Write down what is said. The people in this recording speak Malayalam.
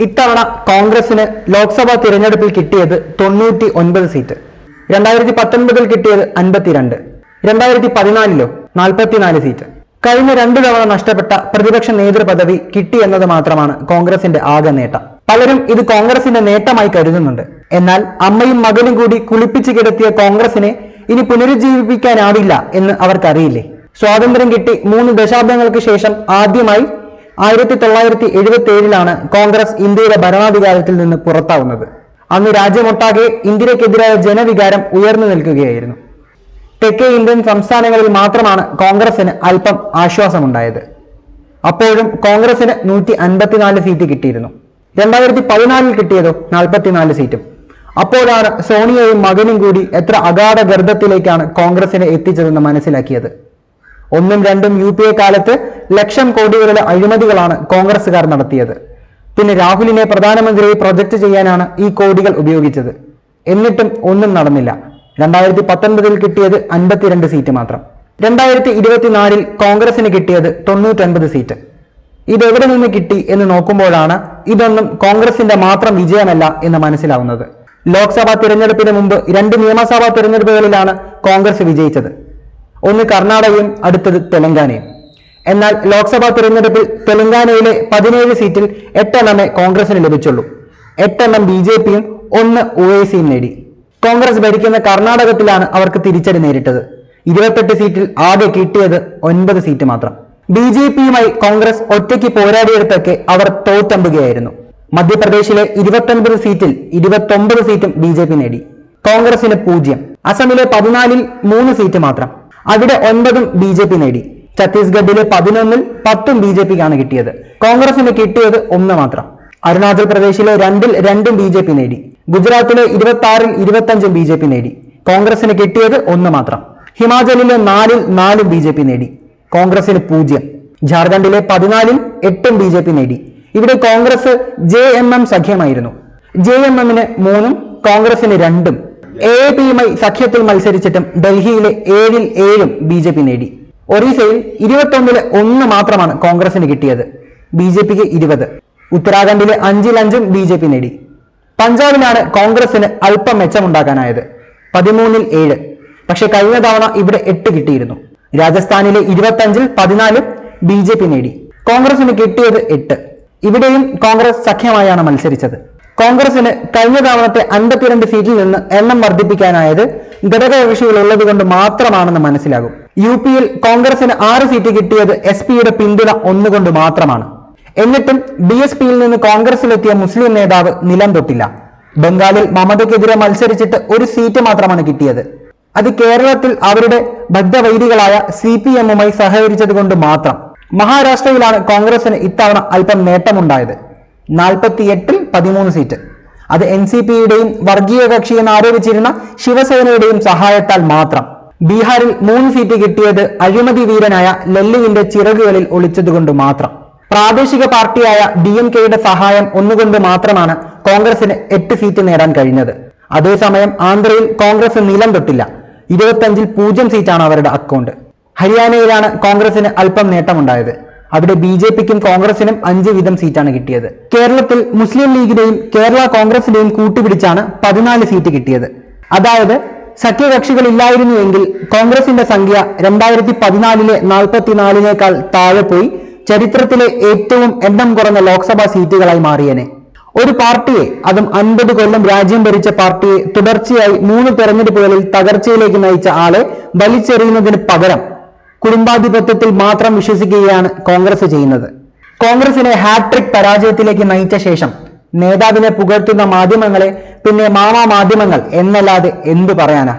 ഇത്തവണ കോൺഗ്രസിന് ലോക്സഭാ തിരഞ്ഞെടുപ്പിൽ കിട്ടിയത് തൊണ്ണൂറ്റി ഒൻപത് സീറ്റ്. രണ്ടായിരത്തി പത്തൊൻപതിൽ കിട്ടിയത് അൻപത്തിരണ്ട്. രണ്ടായിരത്തി പതിനാലിലോ നാൽപ്പത്തിനാല് സീറ്റ്. കഴിഞ്ഞ രണ്ടു തവണ നഷ്ടപ്പെട്ട പ്രതിപക്ഷ നേതൃപദവി കിട്ടി എന്നത് മാത്രമാണ് കോൺഗ്രസിന്റെ ആകെ നേട്ടം. പലരും ഇത് കോൺഗ്രസിന്റെ നേട്ടമായി കരുതുന്നുണ്ട്. എന്നാൽ അമ്മയും മകനും കൂടി കുളിപ്പിച്ചു കിടത്തിയ കോൺഗ്രസിനെ ഇനി പുനരുജ്ജീവിപ്പിക്കാനാവില്ല എന്ന് അവർക്കറിയില്ലേ? സ്വാതന്ത്ര്യം കിട്ടി മൂന്ന് ദശാബ്ദങ്ങൾക്ക് ശേഷം ആദ്യമായി ആയിരത്തി തൊള്ളായിരത്തി എഴുപത്തി ഏഴിലാണ് കോൺഗ്രസ് ഇന്ത്യയുടെ ഭരണാധികാരത്തിൽ നിന്ന് പുറത്താവുന്നത്. അന്ന് രാജ്യമൊട്ടാകെ ഇന്ത്യക്കെതിരായ ജനവികാരം ഉയർന്നു നിൽക്കുകയായിരുന്നു. തെക്കേ ഇന്ത്യൻ സംസ്ഥാനങ്ങളിൽ മാത്രമാണ് കോൺഗ്രസിന് അല്പം ആശ്വാസമുണ്ടായത്. അപ്പോഴും കോൺഗ്രസിന് നൂറ്റി അൻപത്തിനാല് സീറ്റ് കിട്ടിയിരുന്നു. രണ്ടായിരത്തി പതിനാലിൽ കിട്ടിയതോ നാൽപ്പത്തിനാല് സീറ്റും. അപ്പോഴാണ് സോണിയയും മകനും കൂടി എത്ര അഗാധ ഗർഭത്തിലേക്കാണ് കോൺഗ്രസിനെ എത്തിച്ചതെന്ന് മനസ്സിലാക്കിയത്. ഒന്നും രണ്ടും യു പി എ കാലത്ത് ലക്ഷം കോടികളുടെ അഴിമതികളാണ് കോൺഗ്രസുകാർ നടത്തിയത്. പിന്നെ രാഹുലിനെ പ്രധാനമന്ത്രിയെ പ്രൊജക്ട് ചെയ്യാനാണ് ഈ കോടികൾ ഉപയോഗിച്ചത്. എന്നിട്ടും ഒന്നും നടന്നില്ല. രണ്ടായിരത്തി പത്തൊൻപതിൽ കിട്ടിയത് അൻപത്തിരണ്ട് സീറ്റ് മാത്രം. രണ്ടായിരത്തി ഇരുപത്തിനാലിൽ കോൺഗ്രസിന് കിട്ടിയത് തൊണ്ണൂറ്റൊൻപത് സീറ്റ്. ഇതെവിടെ നിന്ന് കിട്ടി എന്ന് നോക്കുമ്പോഴാണ് ഇതൊന്നും കോൺഗ്രസിന്റെ മാത്രം വിജയമല്ല എന്ന് മനസ്സിലാവുന്നത്. ലോക്സഭാ തിരഞ്ഞെടുപ്പിന് മുമ്പ് രണ്ട് നിയമസഭാ തിരഞ്ഞെടുപ്പുകളിലാണ് കോൺഗ്രസ് വിജയിച്ചത്. ഒന്ന് കർണാടകയും അടുത്തത് തെലങ്കാനയും. എന്നാൽ ലോക്സഭാ തെരഞ്ഞെടുപ്പിൽ തെലങ്കാനയിലെ പതിനേഴ് സീറ്റിൽ എട്ടെണ്ണമേ കോൺഗ്രസിന് ലഭിച്ചുള്ളൂ. എട്ടെണ്ണം ബി ജെ പിയും ഒന്ന് ഒ എ സിയും നേടി. കോൺഗ്രസ് ഭരിക്കുന്ന കർണാടകത്തിലാണ് അവർക്ക് തിരിച്ചടി നേരിട്ടത്. ഇരുപത്തെട്ട് സീറ്റിൽ ആകെ കിട്ടിയത് ഒൻപത് സീറ്റ് മാത്രം. ബി ജെ പിയുമായി കോൺഗ്രസ് ഒറ്റയ്ക്ക് പോരാടിയെടുത്തൊക്കെ അവർ തോറ്റമ്പുകയായിരുന്നു. മധ്യപ്രദേശിലെ ഇരുപത്തൊൻപത് സീറ്റിൽ ഇരുപത്തൊമ്പത് സീറ്റും ബി നേടി. കോൺഗ്രസിന് പൂജ്യം. അസമിലെ പതിനാലിൽ മൂന്ന് സീറ്റ് മാത്രം. അവിടെ ഒൻപതും ബി ജെ പി നേടി. ഛത്തീസ്ഗഡിലെ പതിനൊന്നിൽ പത്തും ബി ജെ പിക്കാണ് കിട്ടിയത്. കോൺഗ്രസിന് കിട്ടിയത് ഒന്ന് മാത്രം. അരുണാചൽ പ്രദേശിലെ രണ്ടിൽ രണ്ടും ബി ജെ പി നേടി. ഗുജറാത്തിലെ ഇരുപത്തി ആറിൽ ഇരുപത്തഞ്ചും ബി ജെ പി നേടി. കോൺഗ്രസിന് കിട്ടിയത് ഒന്ന് മാത്രം. ഹിമാചലിലെ നാലിൽ നാലും ബി ജെ പി നേടി. കോൺഗ്രസിന് പൂജ്യം. ജാർഖണ്ഡിലെ പതിനാലിൽ എട്ടും ബി ജെ പി നേടി. ഇവിടെ കോൺഗ്രസ് ജെ എം എം സഖ്യമായിരുന്നു. ജെ എം എമ്മിന് മൂന്നും കോൺഗ്രസിന് രണ്ടും. എ പിയുമായി സഖ്യത്തിൽ മത്സരിച്ചിട്ടും ഡൽഹിയിലെ ഏഴിൽ ഏഴും ബി ജെ പി നേടി. ഒറീസയിൽ ഇരുപത്തൊന്നിലെ ഒന്ന് മാത്രമാണ് കോൺഗ്രസിന് കിട്ടിയത്. ബി ജെ പിക്ക് ഇരുപത്. ഉത്തരാഖണ്ഡിലെ അഞ്ചിൽ അഞ്ചും ബി ജെ പി നേടി. പഞ്ചാബിലാണ് കോൺഗ്രസിന് അല്പം മെച്ചമുണ്ടാക്കാനായത് പതിമൂന്നിൽ ഏഴ്. പക്ഷെ കഴിഞ്ഞ തവണ ഇവിടെ എട്ട് കിട്ടിയിരുന്നു. രാജസ്ഥാനിലെ ഇരുപത്തഞ്ചിൽ പതിനാലും ബി ജെ പി നേടി. കോൺഗ്രസിന് കിട്ടിയത് എട്ട്. ഇവിടെയും കോൺഗ്രസ് സഖ്യമായാണ് മത്സരിച്ചത്. കോൺഗ്രസിന് കഴിഞ്ഞ തവണത്തെ അൻപത്തിരണ്ട് സീറ്റിൽ നിന്ന് എണ്ണം വർദ്ധിപ്പിക്കാനായത് ഘടകകക്ഷികൾ ഉള്ളത് കൊണ്ട് മാത്രമാണെന്ന് മനസ്സിലാകും. യു പിയിൽ കോൺഗ്രസിന് ആറ് സീറ്റ് കിട്ടിയത് എസ് പിയുടെ പിന്തുണ ഒന്നുകൊണ്ട് മാത്രമാണ്. എന്നിട്ടും ബി എസ് പിയിൽ നിന്ന് കോൺഗ്രസിലെത്തിയ മുസ്ലിം നേതാവ് നിലം തൊട്ടില്ല. ബംഗാളിൽ മമതയ്ക്കെതിരെ മത്സരിച്ചിട്ട് ഒരു സീറ്റ് മാത്രമാണ് കിട്ടിയത്. അത് കേരളത്തിൽ അവരുടെ ബദ്ധവൈരികളായ സി പി എമ്മുമായി സഹകരിച്ചത് കൊണ്ട് മാത്രം. മഹാരാഷ്ട്രയിലാണ് കോൺഗ്രസിന് ഇത്തവണ അല്പം നേട്ടമുണ്ടായത്. നാൽപ്പത്തിയെട്ടിൽ പതിമൂന്ന് സീറ്റ് അത് എൻ സി പിയുടെയും വർഗീയ കക്ഷി എന്ന് ആരോപിച്ചിരുന്ന ശിവസേനയുടെയും സഹായത്താൽ മാത്രം. ബീഹാറിൽ മൂന്ന് സീറ്റ് കിട്ടിയത് അഴിമതി വീരനായ ലല്ലുവിന്റെ ചിറകുകളിൽ ഒളിച്ചതുകൊണ്ട് മാത്രം. പ്രാദേശിക പാർട്ടിയായ ഡി എം കെയുടെ സഹായം ഒന്നുകൊണ്ട് മാത്രമാണ് കോൺഗ്രസിന് എട്ട് സീറ്റ് നേടാൻ കഴിഞ്ഞത്. അതേസമയം ആന്ധ്രയിൽ കോൺഗ്രസ് നിലം തൊട്ടില്ല. ഇരുപത്തഞ്ചിൽ പൂജ്യം സീറ്റാണ് അവരുടെ അക്കൗണ്ട് ഹരിയാനയിലാണ് കോൺഗ്രസിന് അല്പം നേട്ടമുണ്ടായത്. അവിടെ ബി ജെ പിക്കും കോൺഗ്രസിനും അഞ്ച് വീതം സീറ്റാണ് കിട്ടിയത്. കേരളത്തിൽ മുസ്ലിം ലീഗിന്റെയും കേരള കോൺഗ്രസിന്റെയും കൂട്ടുപിടിച്ചാണ് പതിനാല് സീറ്റ് കിട്ടിയത്. അതായത് സഖ്യകക്ഷികൾ ഇല്ലായിരുന്നുവെങ്കിൽ കോൺഗ്രസിന്റെ സംഖ്യ രണ്ടായിരത്തി പതിനാലിലെ നാൽപ്പത്തിനാലിനേക്കാൾ താഴെ പോയി ചരിത്രത്തിലെ ഏറ്റവും എണ്ണം കുറഞ്ഞ ലോക്സഭാ സീറ്റുകളായി മാറിയനെ. ഒരു പാർട്ടിയെ അതും അൻപത് കൊല്ലം രാജ്യം ഭരിച്ച പാർട്ടിയെ തുടർച്ചയായി മൂന്ന് തെരഞ്ഞെടുപ്പുകളിൽ തകർച്ചയിലേക്ക് നയിച്ച ആളെ വലിച്ചെറിയുന്നതിന് പകരം കുടുംബാധിപത്യത്തിൽ മാത്രം വിശ്വസിക്കുകയാണ് കോൺഗ്രസ് ചെയ്യുന്നത്. കോൺഗ്രസിനെ ഹാട്രിക് പരാജയത്തിലേക്ക് നയിച്ച ശേഷം നേതാവിനെ പുകഴ്ത്തുന്ന മാധ്യമങ്ങളെ പിന്നെ മാമാ മാധ്യമങ്ങൾ എന്നല്ലാതെ എന്തു പറയാനാ?